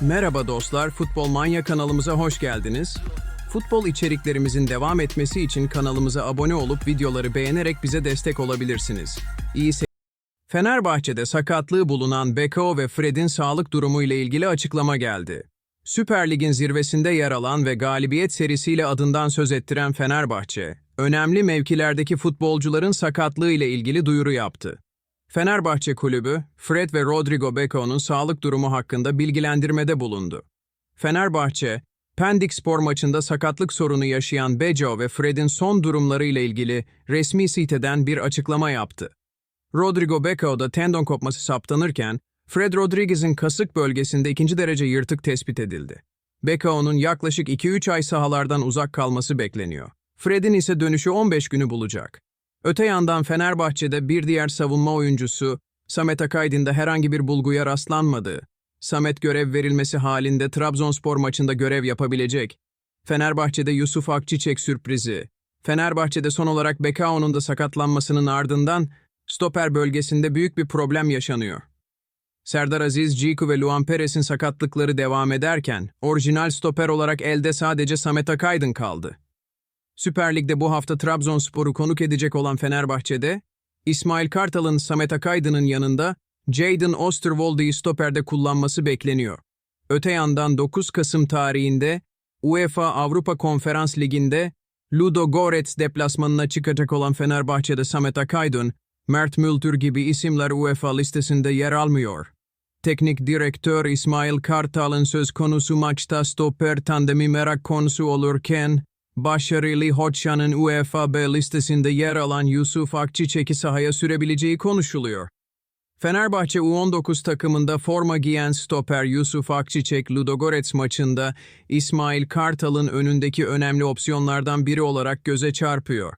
Merhaba dostlar, Futbol Manya kanalımıza hoş geldiniz. Futbol içeriklerimizin devam etmesi için kanalımıza abone olup videoları beğenerek bize destek olabilirsiniz. İyi Fenerbahçe'de sakatlığı bulunan Beko ve Fred'in sağlık durumu ile ilgili açıklama geldi. Süper Lig'in zirvesinde yer alan ve galibiyet serisiyle adından söz ettiren Fenerbahçe, önemli mevkilerdeki futbolcuların sakatlığı ile ilgili duyuru yaptı. Fenerbahçe Kulübü, Fred ve Rodrigo Beko'nun sağlık durumu hakkında bilgilendirmede bulundu. Fenerbahçe, Pendik spor maçında sakatlık sorunu yaşayan Beco ve Fred'in son durumları ile ilgili resmi siteden bir açıklama yaptı. Rodrigo Beco'da tendon kopması saptanırken, Fred Rodriguez'in kasık bölgesinde ikinci derece yırtık tespit edildi. Beco'nun yaklaşık 2-3 ay sahalardan uzak kalması bekleniyor. Fred'in ise dönüşü 15 günü bulacak. Öte yandan Fenerbahçe'de bir diğer savunma oyuncusu Samet Akaydın'da da herhangi bir bulguya rastlanmadı. Samet görev verilmesi halinde Trabzonspor maçında görev yapabilecek. Fenerbahçe'de Yusuf Akçiçek sürprizi. Fenerbahçe'de son olarak Bekao'nun da sakatlanmasının ardından stoper bölgesinde büyük bir problem yaşanıyor. Serdar Aziz, Ciku ve Luan Perez'in sakatlıkları devam ederken, orijinal stoper olarak elde sadece Samet Akaydın kaldı. Süper Lig'de bu hafta Trabzonspor'u konuk edecek olan Fenerbahçe'de, İsmail Kartal'ın Samet Akaydın'ın yanında Jadon Osterwolde'yi stoperde kullanması bekleniyor. Öte yandan 9 Kasım tarihinde UEFA Avrupa Konferans Ligi'nde Ludo Goretz deplasmanına çıkacak olan Fenerbahçe'de Samet Akaydın, Mert Mültür gibi isimler UEFA listesinde yer almıyor. Teknik direktör İsmail Kartal'ın söz konusu maçta stoper tandemi merak konusu olurken, başarılı Hoçyan'ın UEFA B listesinde yer alan Yusuf Akçiçek'i sahaya sürebileceği konuşuluyor. Fenerbahçe U19 takımında forma giyen stoper Yusuf Akçiçek Ludogorets maçında İsmail Kartal'ın önündeki önemli opsiyonlardan biri olarak göze çarpıyor.